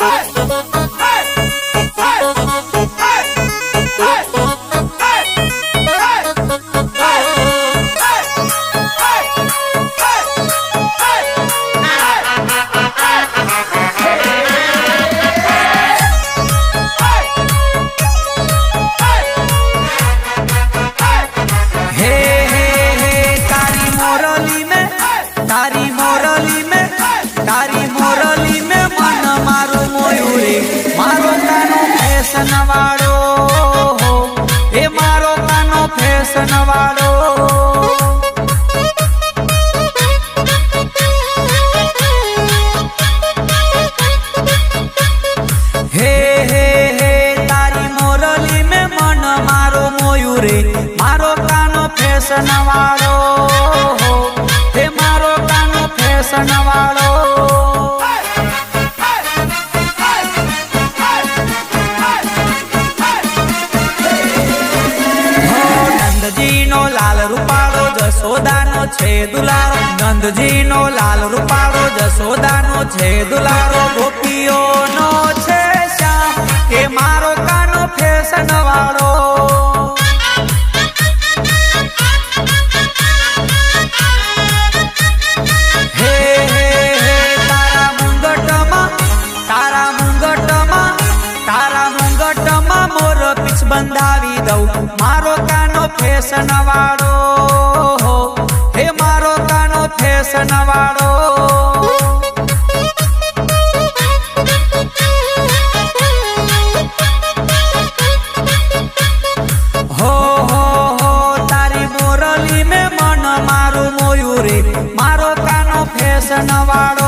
હે વાળો, એ મારો કાનો ફેશન વાળો. હે હે હે, તારી મોરલી મેં મન મારો મોયુરે મારો કાનો ફેશન વાળો, હે, મારો કાનો ફેશન વાળો. જસોદાનો છે દુલારો, નંદજીનો લાલ રૂપાળો જસોદાનો છે દુલારો, ગોપીઓનો છે શ્યામ, કે મારો કાનો ફેશન વાળો. બંધાવી દઉં. મારો કાનો ફેશન વાળો હે મારો કાનો ફેશન વાળો હો હો હો, તારી મારો કાનો ફેશન વાળો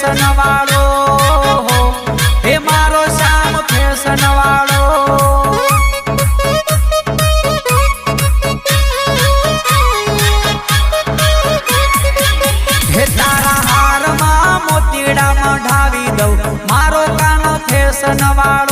ફેશન વાળો હે. મારો શ્યામ ફેશન વાળો. હે તારા હારમાં મોતીડા મઢાવી દઉં. મારો કાનો ફેશન વાળો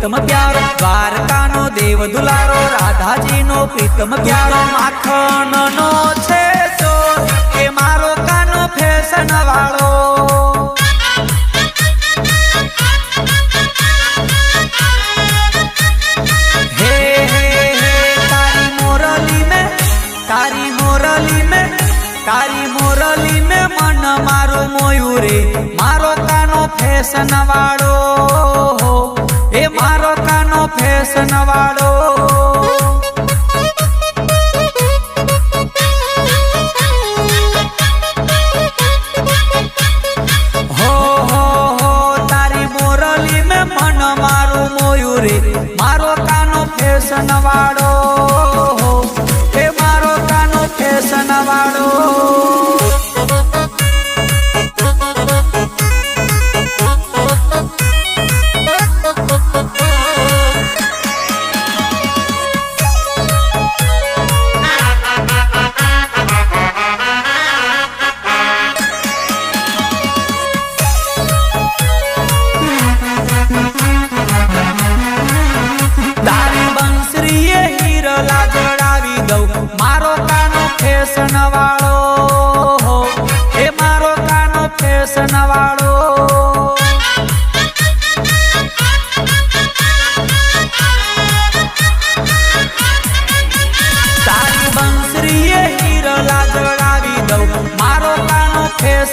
પ્રીતમ પ્યારો દ્વારકાનો દેવ દુલારો રાધાજીનો પ્રીતમ પ્યારો માખણનો છે ચોર કે મારો કાનો ફેશન વાળો. હે હે હે, તારી મોરલી મેં, તારી મોરલી મેં, તારી મોરલી મન મારું કાનો ફેશન વાળો. ફેશન વાળો હો હો હો તારી મોરલી મેં મન મારું મોયું રે મારો કાનો ફેશન વાળો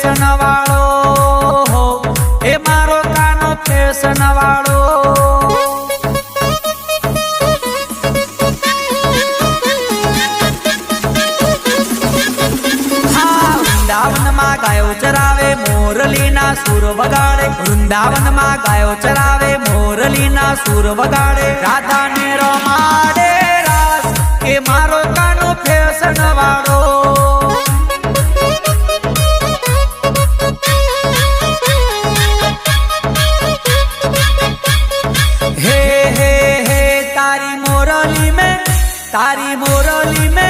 ફેશન વાળો એ મારો કાનો ફેશન વાળો વૃંદાવનમાં ગાયો ચરાવે, મોરલીના સુર વગાડે. વૃંદાવનમાં ગાયો ચરાવે, મોરલીના સુર વગાડે. રાધાને રમાડે રાસ. કે મારો કાનો ફેશન વાળો તારી મોરલી મે,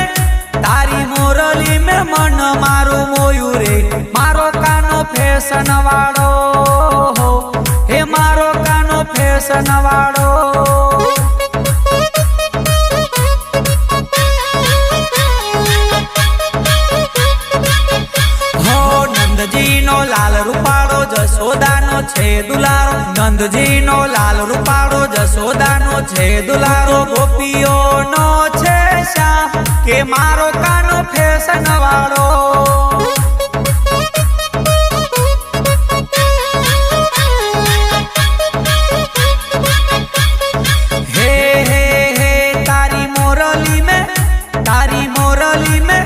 તારી મોરલી મે, મન મારું મોયું રે. મારો કાનો ફેશન વાળો હે. મારો કાનો ફેશન વાળો નંદજીનો લાલ રૂપાળો જસોદાનો છે દુલારો. નંદજીનો લાલ રૂપાળો જસોદાનો છે દુલારો. ગોપીઓનો મારો કાનો ફેશન વાળો. હે હે હે, તારી મોરલી મે, તારી મોરલી મે,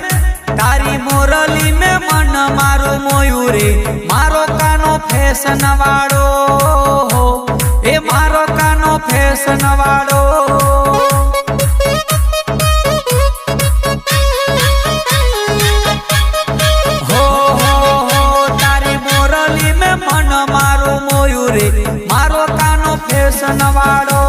તારી મોરલી મે મન મારું મોયુરી મારો કાનો ફેશન વાળો એ મારો કાનો ફેશન વાળો મન મારું મોયું રે. મારો કાનો ફેશન વાળો